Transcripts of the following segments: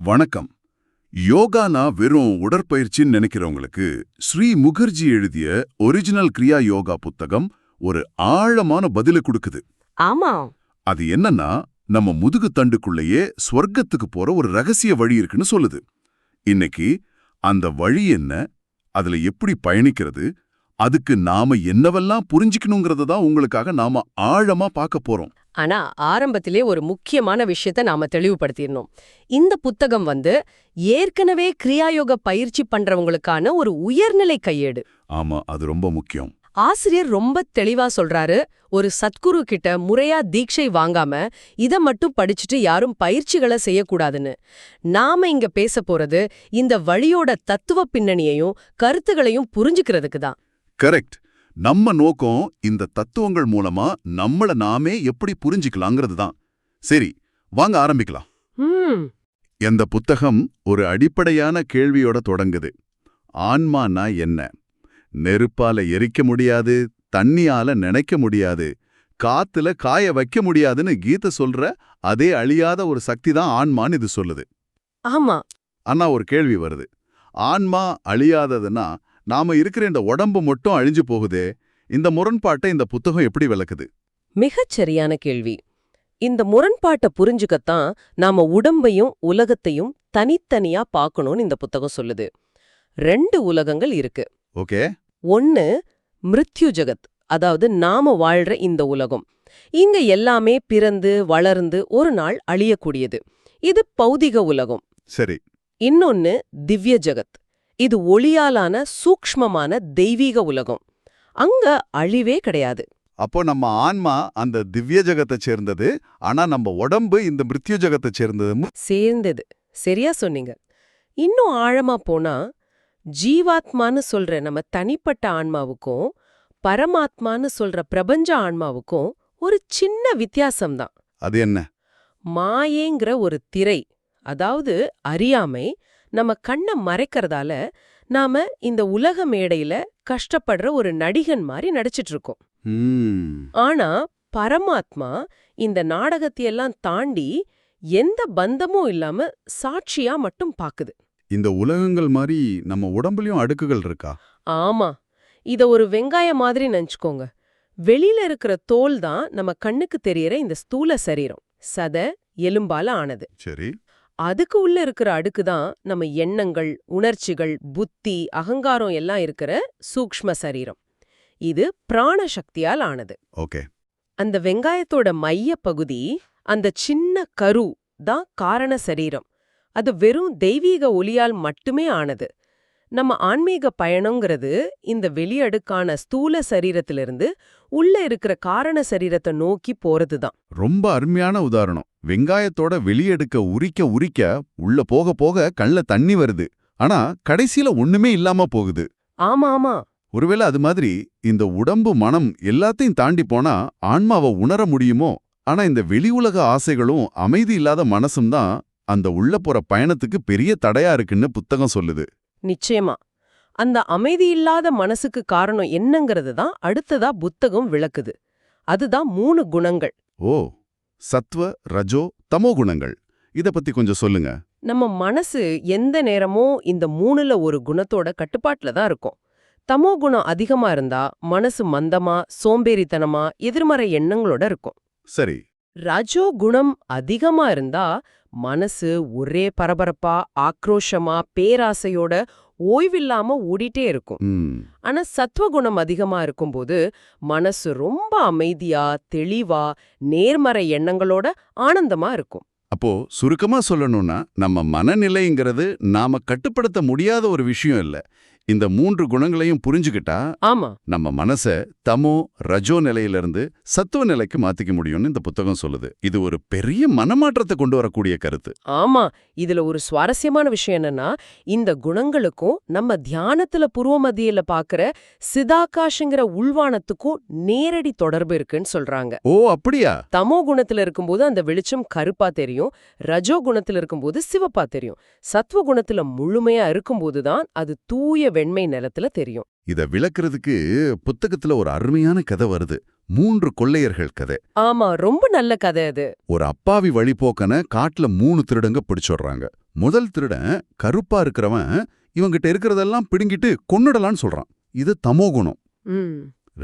வணக்கம். யோகானா வெறும் உடற்பயிற்சின்னு நினைக்கிறவங்களுக்கு ஸ்ரீ முகர்ஜி எழுதிய ஒரிஜினல் கிரியா யோகா புத்தகம் ஒரு ஆழமான பதில கொடுக்குது. ஆமா. அது என்னன்னா நம்ம முதுகு தண்டுக்குள்ளேயே ஸ்வர்க்கத்துக்கு போற ஒரு ரகசிய வழி இருக்குன்னு சொல்லுது. இன்னைக்கு அந்த வழி என்ன? அதுல எப்படி பயணிக்கிறது? அதுக்கு நாம என்னவெல்லாம் புரிஞ்சுக்கணுங்கிறத தான் உங்களுக்காக நாம ஆழமா பார்க்க போறோம். ஆனா ஆரம்பத்திலே ஒரு முக்கியமான விஷயத்த நாம தெளிவுபடுத்திடணும். இந்த புத்தகம் வந்து ஏற்கனவே கிரியாயோக பயிற்சி பண்றவங்களுக்கான ஒரு உயர்நிலை கையேடு. ஆமா அது ரொம்ப முக்கியம். ஆசிரியர் ரொம்ப தெளிவா சொல்றாரு ஒரு சத்குரு கிட்ட முறையா தீட்சை வாங்காம இத மட்டும் படிச்சுட்டு யாரும் பயிற்சிகளை செய்யக்கூடாதுன்னு. நாம இங்க பேச போறது இந்த வழியோட தத்துவ பின்னணியையும் கருத்துகளையும் புரிஞ்சுக்கிறதுக்கு தான். கரெக்ட் நம்ம நோக்கம் இந்த தத்துவங்கள் மூலமா நம்மள நாமே எப்படி புரிஞ்சுக்கலாங்கிறது தான் சரி வாங்க ஆரம்பிக்கலாம். ம். இந்த புத்தகம் ஒரு அடிப்படையான கேள்வியோட தொடங்குது. ஆன்மானா என்ன? நெருப்பால எரிக்க முடியாது தண்ணியால நினைக்க முடியாது காத்துல காய வைக்க முடியாதுன்னு கீதை சொல்ற அதே அழியாத ஒரு சக்தி தான் ஆன்மான்னு இது சொல்லுது. ஆமா. ஆனா ஒரு கேள்வி வருது. ஆன்மா அழியாததுன்னா நாம இருக்கிற இந்த உடம்பு மட்டும் அழிஞ்சு போகுதே இந்த முரண்பாட்டை இந்த புத்தகம் எப்படி விளக்குது? மிகச் சரியான கேள்வி. இந்த முரண்பாட்டை புரிஞ்சுக்கத்தான் நாம உடம்பையும் உலகத்தையும் தனித்தனியா பார்க்கணும்னு இந்த புத்தகம் சொல்லுது. ரெண்டு உலகங்கள் இருக்கு. ஓகே. ஒன்னு மிருத்யு ஜகத் அதாவது நாம வாழ்ற இந்த உலகம். இங்க எல்லாமே பிறந்து வளர்ந்து ஒரு நாள் அழியக்கூடியது. இது பௌதிக உலகம். சரி. இன்னொன்னு திவ்ய ஜகத். இது ஒளியாலான சூக்ஷ்மமான தெய்வீக உலகம். அங்க அழிவே கிடையாது. அப்போ நம்ம ஆன்மா அந்த திவ்ய ஜகத்தை சேர்ந்தது ஆனா நம்ம உடம்பு இந்த மிருத்யு ஜகத்தை சேர்ந்தது சேர்ந்தது. சரியா சொன்னீங்க. இன்னும் ஆழமா போனா ஜீவாத்மான்னு சொல்ற நம்ம தனிப்பட்ட ஆன்மாவுக்கும் பரமாத்மான்னு சொல்ற பிரபஞ்ச ஆன்மாவுக்கும் ஒரு சின்ன வித்தியாசம்தான். அது என்ன? மாயேங்கிற ஒரு திரை அதாவது அறியாமை நம்ம கண்ணை மறைக்கறதால நாம இந்த உலக மேடையில கஷ்டப்படுற ஒரு நடிகன் மாதிரி நடிச்சிட்டு இருக்கோம். ஆனா பரமாத்மா இந்த நாடகத்தையெல்லாம் தாண்டி எந்த பந்தமும் இல்லாம சாட்சியா மட்டும் பாக்குது. இந்த உலகங்கள் மாதிரி நம்ம உடம்புலயும் அடுக்குகள் இருக்கா? ஆமா. இத ஒரு வெங்காயம் மாதிரி நினைச்சுக்கோங்க வெளியில இருக்கிற தோல் தான் நம்ம கண்ணுக்கு தெரியற இந்த ஸ்தூல சரீரம். சத எலும்பால ஆனது. சரி. அதுக்கு உள்ள இருக்கிற அடுக்கு தான் நம்ம எண்ணங்கள் உணர்ச்சிகள் புத்தி அகங்காரம் எல்லாம் இருக்கிற சூக்ஷ்ம சரீரம். இது பிராண சக்தியால் ஆனது. ஓகே. அந்த வெங்காயத்தோட மைய பகுதி அந்த சின்ன கரு தான் காரண சரீரம். அது வெறும் தெய்வீக ஒளியால் மட்டுமே ஆனது. நம்ம ஆன்மீக பயணங்கிறது இந்த வெளியடுக்கான ஸ்தூல சரீரத்திலிருந்து உள்ள இருக்கிற காரண சரீரத்தை நோக்கி போறதுதான். ரொம்ப அருமையான உதாரணம். வெங்காயத்தோட வெளியெடுக்க உரிக்க உரிக்க உள்ள போக போக கண்ல தண்ணி வருது. ஆனா கடைசியில ஒண்ணுமே இல்லாம போகுது. ஆமா ஆமா. ஒருவேளை அது மாதிரி இந்த உடம்பு மனம் எல்லாத்தையும் தாண்டி போனா ஆன்மாவை உணர முடியுமோ? ஆனா இந்த வெளி உலக ஆசைகளும் அமைதி இல்லாத மனசும் தான் அந்த உள்ள போற பயணத்துக்கு பெரிய தடையா இருக்குன்னு புத்தகம் சொல்லுது. நிச்சயமா. அந்த அமைதியில்லாத மனசுக்கு காரணம் என்னங்கிறது தான் அடுத்ததா புத்தகம் விளக்குது. அதுதான் மூணு குணங்கள். ஓ. சத்வ ரஜோ தமோ குணங்கள். இத பத்தி கொஞ்சம் சொல்லுங்க. நம்ம மனசு எந்த நேரமும் இந்த மூணுல ஒரு குணத்தோட கட்டுப்பாட்டுல தான் இருக்கும். தமோ குணம் அதிகமா இருந்தா மனசு மந்தமா சோம்பேறித்தனமா எதிர்மறை எண்ணங்களோட இருக்கும். சரி. ரஜோ குணம் அதிகமா இருந்தா மனசு ஒரே பரபரப்பா ஆக்ரோஷமா பேராசையோட ஓய்வில்லாம ஓடிட்டே இருக்கும். ஆனா சத்வகுணம் அதிகமா இருக்கும்போது மனசு ரொம்ப அமைதியா தெளிவா நேர்மறை எண்ணங்களோட ஆனந்தமா இருக்கும். அப்போ சுருக்கமா சொல்லணும்னா நம்ம மனநிலைங்கிறது நாம கட்டுப்படுத்த முடியாத ஒரு விஷயம் இல்ல. இந்த மூன்று குணங்களையும் புரிஞ்சுக்கிட்டா ஆமா. நம்ம மனச தமோ ரஜோ நிலையிலிருந்து சத்துவ நிலைக்கு மாத்திக்க முடியும்னு இந்த புத்தகம் சொல்லுது. இது ஒரு பெரிய மனமாற்றத்தை கொண்டு வரக்கூடிய கருத்து. ஆமா. இதுல ஒரு சுவாரஸ்யமான விஷயம் என்னன்னா இந்த குணங்களுக்கும் நம்ம தியானத்துல பூர்வ மத்தியில பாக்குற சிதாகாஷ்ங்கிற உள்வானத்துக்கும் நேரடி தொடர்பு இருக்குன்னு சொல்றாங்க. ஓ அப்படியா? தமோ குணத்துல இருக்கும்போது அந்த வெளிச்சம் கருப்பா தெரியும் ரஜோ குணத்துல இருக்கும்போது சிவப்பா தெரியும். சத்வ குணத்துல முழுமையா இருக்கும்போது தான் அது தூய வெண்மை நிறத்துல தெரியும். இத விளக்குறதுக்கு புத்தகத்துல ஒரு அருமையான கதை வருது. மூன்று கொள்ளையர்கள் கதை. ஆமா ரொம்ப நல்ல கதை அது. ஒரு அப்பாவி வழிபோக்கனை காட்டுல மூணு திருடங்க பிடிச்சுடுறாங்க முதல் திருடன் கருப்பா இருக்கிறவன் இவங்கிட்ட இருக்கிறதெல்லாம் பிடுங்கிட்டு கொன்னுடலான்னு சொல்றான். இது தமோ குணம்.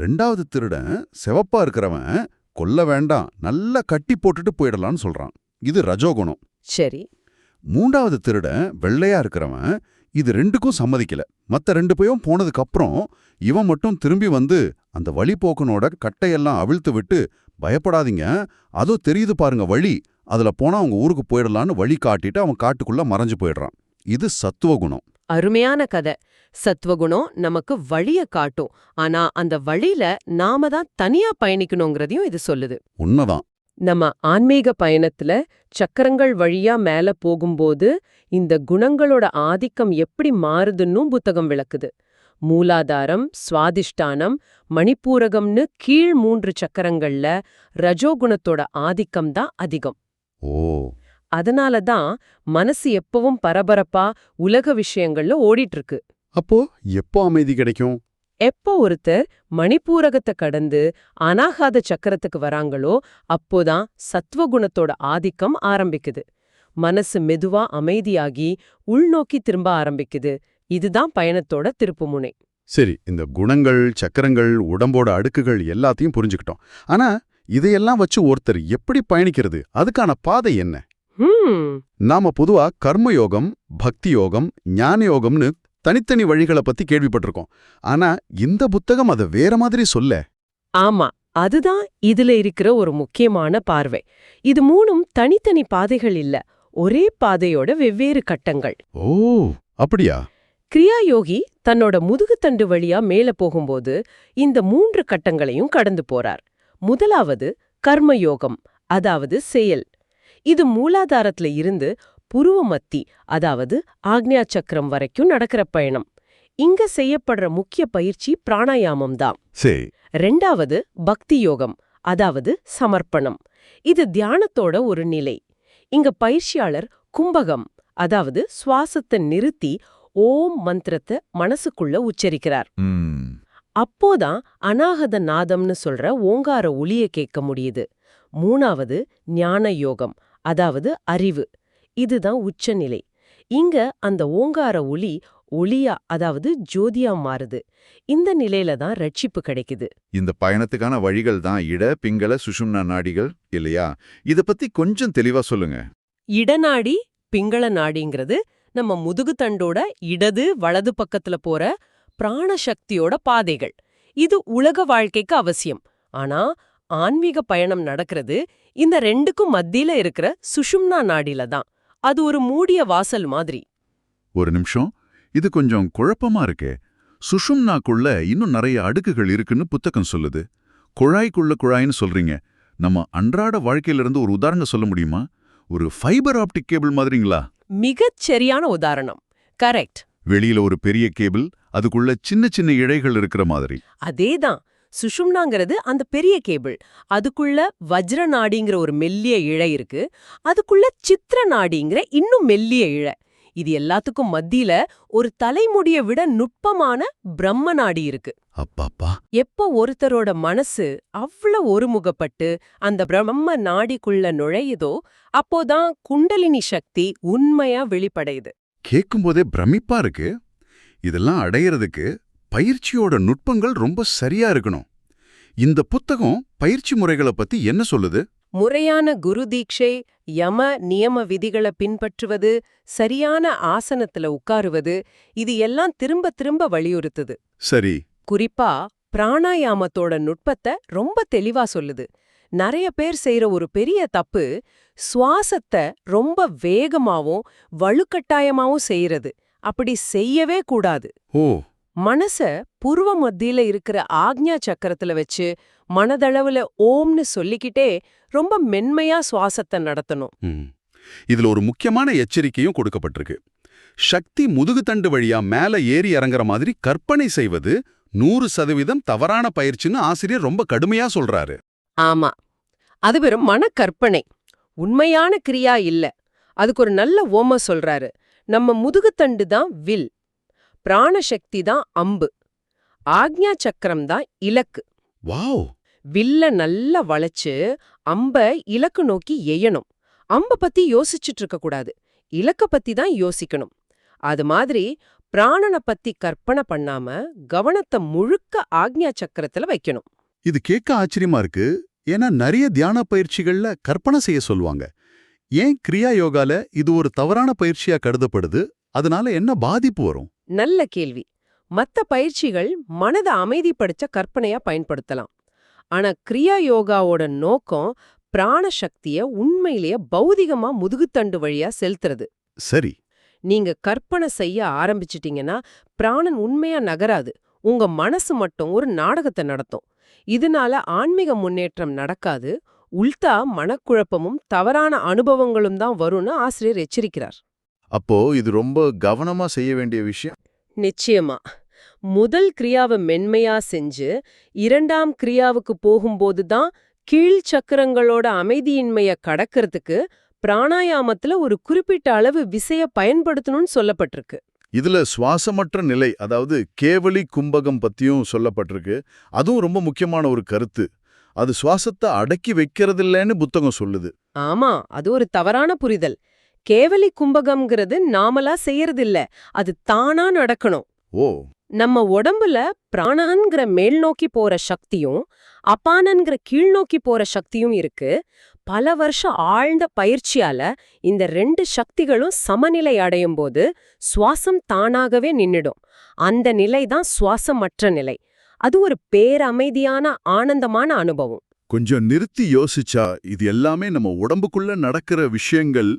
ரெண்டாவது திருடன் சிவப்பா இருக்கிறவன் கொல்ல வேண்டாம் நல்லா கட்டி போட்டுட்டு போயிடலான்னு சொல்றான். இது ரஜோகுணம். சரி. மூன்றாவது திருடன் வெள்ளையா இருக்கிறவன் இது ரெண்டுக்கும் சம்மதிக்கல. மத்த ரெண்டு பேரும் போனதுக்கு அப்புறம் இவன் மட்டும் திரும்பி வந்து அந்த வழிபோக்கனோட கட்டையெல்லாம் அவிழ்த்து விட்டு பயப்படாதீங்க. அதோ தெரியுது பாருங்க வழி. அதுல போனா அவங்க ஊருக்கு போயிடலான்னு வழி காட்டிட்டு அவன் காட்டுக்குள்ள மறைஞ்சு போயிடுறான். இது சத்துவ குணம். அருமையான கதை. சத்வகுணம் நமக்கு வழிய காட்டும். ஆனா அந்த வழியில நாம தான் தனியா பயணிக்கணுங்கிறதையும் இது சொல்லுது. உண்மைதான். நம்ம ஆன்மீக பயணத்துல சக்கரங்கள் வழியா மேல போகும்போது இந்த குணங்களோட ஆதிக்கம் எப்படி மாறுதுன்னும் புத்தகம் விளக்குது. மூலாதாரம் சுவாதிஷ்டானம் மணிப்பூரகம்னு கீழ் மூன்று சக்கரங்கள்ல ரஜோகுணத்தோட ஆதிக்கம் தான் அதிகம். ஓ. அதனால தான் மனசு எப்பவும் பரபரப்பா உலக விஷயங்கள்ல ஓடிட்டு இருக்கு. அப்போ எப்போ அமைதி கிடைக்கும்? எப்போ ஒருத்தர் மணிப்பூரகத்தை கடந்து அனாகாத சக்கரத்துக்கு வராங்களோ அப்போதான் சத்வகுணத்தோட ஆதிக்கம் ஆரம்பிக்குது. மனசு மெதுவா அமைதியாகி உள்நோக்கி திரும்ப ஆரம்பிக்குது. இதுதான் பயணத்தோட திருப்புமுனை சரி இந்த குணங்கள் சக்கரங்கள் உடம்போட அடுக்குகள் எல்லாத்தையும் புரிஞ்சுக்கிட்டோம். ஆனா இதையெல்லாம் வச்சு ஒருத்தர் எப்படி பயணிக்கிறது? அதுக்கான பாதை என்ன? நாம பொதுவா கர்மயோகம் பக்தி யோகம் ஞான யோகம்னு தனித்தனி வழிகளை பத்தி கேள்விப்பட்டிருக்கோம். ஆனா இந்த புத்தகம் அதை வேற மாதிரி சொல்ல. ஆமா அதுதான் இதுல இருக்கிற ஒரு முக்கியமான பார்வை. இது மூணும் தனித்தனி பாதைகள் இல்ல ஒரே பாதையோட வெவ்வேறு கட்டங்கள். ஓ அப்படியா? கிரியாயோகி தன்னோட முதுகுத்தண்டு வழியா மேல போகும்போது இந்த மூன்று கட்டங்களையும் கடந்து போறார். முதலாவது கர்மயோகம் அதாவது செயல். இது மூலாதாரத்துல இருந்து புருவ மத்தி அதாவது ஆக்ஞா சக்கரம் வரைக்கும் நடக்கிற பயணம். இங்க செய்யப்படுற முக்கிய பயிற்சி பிராணாயாமம் தான். ரெண்டாவது பக்தி யோகம் அதாவது சமர்ப்பணம். இது தியானத்தோட ஒரு நிலை. இங்க பயிற்சியாளர் கும்பகம் அதாவது சுவாசத்தை நிறுத்தி ஓம் மந்திரத்தை மனசுக்குள்ள உச்சரிக்கிறார். அப்போதான் அநாகத நாதம்னு சொல்ற ஓங்கார ஒளிய கேட்க முடியுது. மூணாவது ஞான யோகம் அதாவது அறிவு. இதுதான் உச்சநிலை. இங்க அந்த ஓங்கார ஒளி ஒளியா அதாவது ஜோதியா மாறுது. இந்த நிலையில தான் ரட்சிப்பு கிடைக்குது. இந்த பயணத்துக்கான வழிகள் தான் இட பிங்கள சுஷும்னா நாடிகள் இல்லையா? இத பத்தி கொஞ்சம் தெளிவா சொல்லுங்க. இடநாடி பிங்கள நாடிங்கிறது நம்ம முதுகுத்தண்டோட இடது வலது பக்கத்துல போற பிராணசக்தியோட பாதைகள். இது உலக வாழ்க்கைக்கு அவசியம். ஆனா ஆன்மீக பயணம் நடக்கிறது இந்த ரெண்டுக்கும் மத்தியில இருக்கிற சுஷும்னா நாடில தான். அது ஒரு மூடிய வாசல் மாதிரி. ஒரு நிமிஷம். இது கொஞ்சம் குழப்பமா இருக்கே. சுஷும்னாக்குள்ள இன்னும் நிறைய அடுக்குகள் இருக்குன்னு புத்தகம் சொல்லுது. குழாய்க்குள்ள குழாய்னு சொல்றீங்க. நம்ம அன்றாட வாழ்க்கையிலிருந்து ஒரு உதாரணம் சொல்ல முடியுமா? ஒரு ஃபைபர் ஆப்டிக் கேபிள் மாதிரிங்களா? மிகச் சரியான உதாரணம். கரெக்ட். வெளியில ஒரு பெரிய கேபிள் அதுக்குள்ள சின்ன சின்ன இழைகள் இருக்கிற மாதிரி. அதேதான். சுஷும்னாங்கிறது அந்த பெரிய கேபிள். அதுக்குள்ள வஜ்ர நாடிங்கிற ஒரு மெல்லிய இழை இருக்கு. அதுக்குள்ள சித்திர நாடிங்கிற இன்னும் மெல்லிய இழை. இது எல்லாத்துக்கும் மத்தியில ஒரு தலைமுடிய விட நுட்பமான பிரம்ம நாடி இருக்கு. அப்பாப்பா. எப்போ ஒருத்தரோட மனசு அவ்வளவு ஒருமுகப்பட்டு அந்த பிரம்ம நாடிக்குள்ள நுழையுதோ அப்போதான் குண்டலினி சக்தி உண்மையா வெளிப்படையுது. கேட்கும்போதே பிரமிப்பா இருக்கு. இதெல்லாம் அடையறதுக்கு பயிற்சியோட நுட்பங்கள் ரொம்ப சரியா இருக்கணும். இந்த புத்தகம் பயிற்சி முறைகளை பத்தி என்ன சொல்லுது? முறையான குரு தீட்சை யம நியம விதிகளை பின்பற்றுவது சரியான ஆசனத்துல உட்காருவது இது எல்லாம் திரும்ப திரும்ப வலியுறுத்துது. சரி. குறிப்பா பிராணாயாமத்தோட நுட்பத்தை ரொம்ப தெளிவா சொல்லுது. நிறைய பேர் செய்யற ஒரு பெரிய தப்பு சுவாசத்தை ரொம்ப வேகமாவும் வலுக்கட்டாயமாவும் செய்யறது. அப்படி செய்யவே கூடாது. ஓ. மனச புருவ மத்தியில இருக்கிற ஆக்ஞா சக்கரத்துல வச்சு மனதளவுல ஓம்னு சொல்லிக்கிட்டே ரொம்ப மென்மையா சுவாசத்தை நடத்தணும். இதுல ஒரு முக்கியமான எச்சரிக்கையும் கொடுக்கப்பட்டிருக்கு. சக்தி முதுகுத்தண்டு வழியா மேல ஏறி இறங்குற மாதிரி கற்பனை செய்வது நூறு சதவீதம் தவறான பயிற்சின்னு ஆசிரியர் ரொம்ப கடுமையா சொல்றாரு. ஆமா. அது வெறும் மனக்கற்பனை. உண்மையான கிரியா இல்ல. அதுக்கு ஒரு நல்ல ஓம சொல்றாரு. நம்ம முதுகுத்தண்டு தான் வில். பிராணசக்தி தான் அம்பு. ஆக்ஞா சக்கரம் தான் இலக்கு. வாவ்! வில்ல நல்லா வளைச்சு அம்ப இலக்கு நோக்கி எய்யணும் அம்ப பத்தி யோசிச்சுட்டு இருக்க கூடாது. இலக்க பத்தி தான் யோசிக்கணும். அது மாதிரி பிராணனை பத்தி கற்பனை பண்ணாம கவனத்தை முழுக்க ஆக்ஞா சக்கரத்துல வைக்கணும். இது கேட்க ஆச்சரியமா இருக்கு. ஏன்னா நிறைய தியான பயிற்சிகள்ல கற்பனை செய்ய சொல்லுவாங்க. ஏன் கிரியா யோகால இது ஒரு தவறான பயிற்சியா கருதப்படுது? அதனால என்ன பாதிப்பு வரும்? நல்ல கேள்வி. மத்த பயிற்சிகள் மனதை அமைதிப்படுத்த கற்பனையா பயன்படுத்தலாம். ஆனா கிரியா யோகாவோட நோக்கம் பிராண சக்திய உண்மையிலேயே பௌதிகமா முதுகுத்தண்டு வழியா செலுத்துறது. சரி. நீங்க கற்பனை செய்ய ஆரம்பிச்சிட்டீங்கன்னா பிராணன் உண்மையா நகராது. உங்க மனசு மட்டும் ஒரு நாடகத்தை நடத்தும். இதனால ஆன்மீக முன்னேற்றம் நடக்காது. உள்தா மனக்குழப்பமும் தவறான அனுபவங்களும் தான் வரும்னு ஆசிரியர் எச்சரிக்கிறார். அப்போ இது ரொம்ப கவனமா செய்ய வேண்டிய விஷயம். நிச்சயமா. முதல் கிரியாவை மென்மையா செஞ்சு இரண்டாம் கிரியாவுக்கு போகும்போது தான் கீழ் சக்கரங்களோட அமைதியின்மைய கடக்கிறதுக்கு பிராணாயாமத்துல ஒரு குறிப்பிட்ட அளவு விசைய பயன்படுத்தணும்னு சொல்லப்பட்டிருக்கு. இதுல சுவாசமற்ற நிலை அதாவது கேவலி கும்பகம் பத்தியும் சொல்லப்பட்டிருக்கு. அதுவும் ரொம்ப முக்கியமான ஒரு கருத்து. அது சுவாசத்தை அடக்கி வைக்கிறதில்லைன்னு புத்தகம் சொல்லுது. ஆமா அது ஒரு தவறான புரிதல். கேவலி கும்பகம்ங்கிறது நாமலா செய்யறதில்ல. அது தானா நடக்கணும். ஓ. நம்ம உடம்புல பிராணன்கிற மேல் நோக்கி போற சக்தியும் அபானன்கிற கீழ் நோக்கி போற சக்தியும் இருக்கு. பல வருஷம் ஆழ்ந்த பயிற்சியால இந்த ரெண்டு சக்திகளும் சமநிலை அடையும் போது சுவாசம் தானாகவே நின்னுடும். அந்த நிலை தான் சுவாசமற்ற நிலை. அது ஒரு பேரமைதியான ஆனந்தமான அனுபவம். கொஞ்சம் நிறுத்தி யோசிச்சா இது எல்லாமே நம்ம உடம்புக்குள்ள நடக்கிற விஷயங்கள்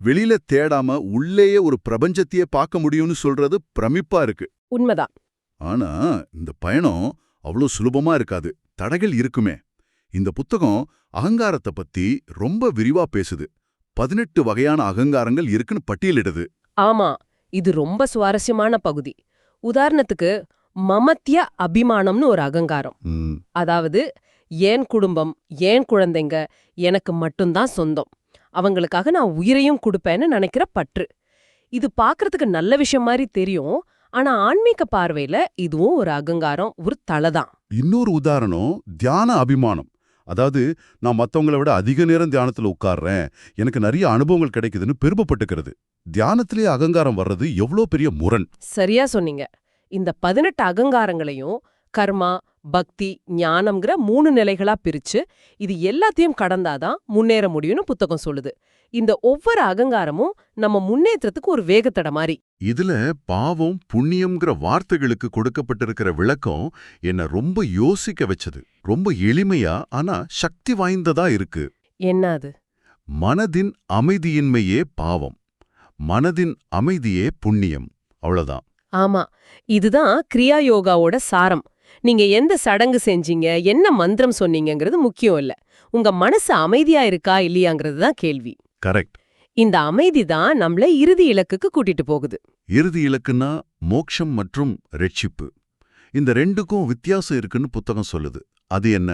வெளியில தேடாம உள்ளேயே ஒரு பிரபஞ்சத்தையே பார்க்க முடியும்னு சொல்றது பிரமிப்பா இருக்கு. உண்மைதான். ஆனா இந்த பயணம் அவ்வளோ சுலபமா இருக்காது. தடைகள் இருக்குமே. இந்த புத்தகம் அகங்காரத்தை பத்தி ரொம்ப விரிவா பேசுது. பதினெட்டு வகையான அகங்காரங்கள் இருக்குன்னு பட்டியலிடுது. ஆமா இது ரொம்ப சுவாரஸ்யமான பகுதி. உதாரணத்துக்கு மமத்திய அபிமானம்னு ஒரு அகங்காரம். அதாவது ஏன் குடும்பம் ஏன் குழந்தைங்க? எனக்கு மட்டும்தான் சொந்தம். அவங்களுக்காக நான் உயிரையும் கொடுப்பேன்னு நினைக்கிற பற்று. இது பார்க்கறதுக்கு நல்ல விஷயம் மாதிரி தெரியும். ஆனா ஆன்மீக பார்வையில இதுவும் ஒரு அகங்காரம் ஒரு தலதான் இன்னொரு உதாரணம் தியான அபிமானம். அதாவது நான் மத்தவங்கள விட அதிக நேரம் தியானத்துல உட்கார்றேன் எனக்கு நிறைய அனுபவங்கள் கிடைக்குதுன்னு பெருமைப்பட்டுக்கிறது. தியானத்திலே அகங்காரம் வர்றது எவ்வளோ பெரிய முரண். சரியா சொன்னீங்க. இந்த பதினெட்டு அகங்காரங்களையும் கர்மா பக்தி ஞானம்ங்கிற மூணு நிலைகளா பிரிச்சு இது எல்லாத்தையும் கடந்தாதான் முன்னேற முடியும்னு புத்தகம் சொல்லுது. இந்த ஒவ்வொரு அகங்காரமும் நம்ம முன்னேற்றத்துக்கு ஒரு வேகத்தட மாதிரி இதுல பாவம் புண்ணியம்ங்கிற வார்த்தைகளுக்கு கொடுக்கப்பட்டிருக்கிற விளக்கம் என்ன ரொம்ப யோசிக்க வச்சது. ரொம்ப எளிமையா ஆனா சக்தி வாய்ந்ததா இருக்கு. என்ன அது? மனதின் அமைதியின்மையே பாவம். மனதின் அமைதியே புண்ணியம். அவ்வளவுதான். ஆமா. இதுதான் கிரியா யோகாவோட சாரம். நீங்க எந்த சடங்கு செஞ்சீங்க என்ன மந்திரம் சொன்னீங்கங்கிறது முக்கியம் இல்ல. உங்க மனசு அமைதியா இருக்கா இல்லையாங்கிறது தான் கேள்வி. கரெக்ட். இந்த அமைதி தான் நம்மள இறுதி இலக்குக்கு கூட்டிட்டு போகுது. இறுதி இலக்குன்னா மோக்ஷம் மற்றும் ரெட்சிப்பு. இந்த ரெண்டுக்கும் வித்தியாசம் இருக்குன்னு புத்தகம் சொல்லுது. அது என்ன?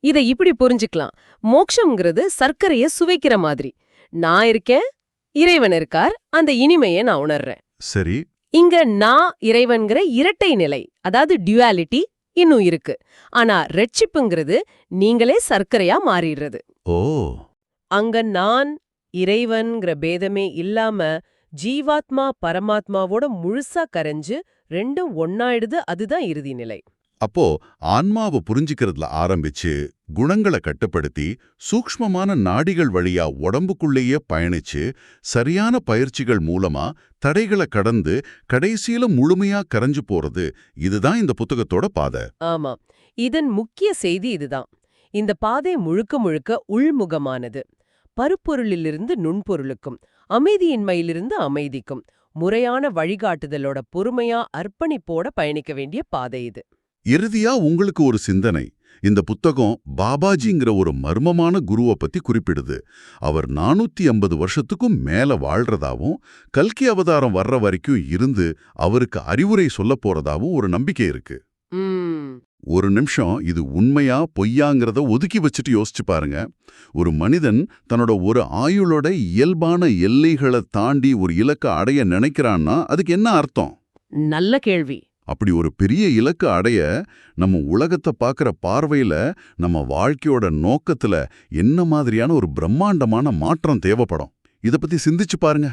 இத இப்படி புரிஞ்சுக்கலாம். மோக்ஷம்ங்கிறது சர்க்கரைய சுவைக்கிற மாதிரி. நான் இருக்கேன் இறைவன் இருக்கார் அந்த இனிமையை நான் உணர்றேன். சரி. இங்க நான் இறைவன்கிற இரட்டை நிலை அதாவது டியூவாலிட்டி இன்னும் இருக்கு. ஆனா ரெட்சிப்புங்கிறது நீங்களே சர்க்கரையா மாறிடுறது. ஓ. அங்க நான் இறைவன்கிற பேதமே இல்லாம ஜீவாத்மா பரமாத்மாவோட முழுசா கரைஞ்சு ரெண்டும் ஒன்னாயிடுது அதுதான் இறுதி நிலை. அப்போ ஆன்மாவை புரிஞ்சிக்கிறதுல ஆரம்பிச்சு குணங்களை கட்டுப்படுத்தி சூக்ஷ்மமான நாடிகள் வழியா உடம்புக்குள்ளேயே பயணிச்சு சரியான பயிற்சிகள் மூலமா தடைகளை கடந்து கடைசியில முழுமையா கரைஞ்சு போறது இதுதான் இந்த புத்தகத்தோட பாதை. ஆமா. இதன் முக்கிய செய்தி இதுதான். இந்த பாதை முழுக்க முழுக்க உள்முகமானது. பருப்பொருளிலிருந்து நுண்பொருளுக்கும் அமைதியின்மையிலிருந்து அமைதிக்கும் முறையான வழிகாட்டுதலோட பொறுமையா அர்ப்பணிப்போட பயணிக்க வேண்டிய பாதை இது. இறுதியா உங்களுக்கு ஒரு சிந்தனை. இந்த புத்தகம் பாபாஜிங்கிற ஒரு மர்மமான குருவை பத்தி குறிப்பிடுது. அவர் நானூத்தி ஐம்பது வருஷத்துக்கும் மேல வாழ்றதாவும் கல்கி அவதாரம் வர்ற வரைக்கும் இருந்து அவருக்கு அறிவுரை சொல்லப் போறதாவும் ஒரு நம்பிக்கை இருக்கு. ஒரு நிமிஷம் இது உண்மையா பொய்யாங்கிறத ஒதுக்கி வச்சுட்டு யோசிச்சு பாருங்க. ஒரு மனிதன் தன்னோட ஒரு ஆயுளோட இயல்பான எல்லைகளை தாண்டி ஒரு இலக்கை அடைய நினைக்கிறான்னா அதுக்கு என்ன அர்த்தம்? நல்ல கேள்வி. அப்படி ஒரு பெரிய இலக்கு அடைய நம்ம உலகத்தை பார்க்குற பார்வையில நம்ம வாழ்க்கையோட நோக்கத்துல என்ன மாதிரியான ஒரு பிரம்மாண்டமான மாற்றம் தேவைப்படும்? இத பத்தி சிந்திச்சு பாருங்க.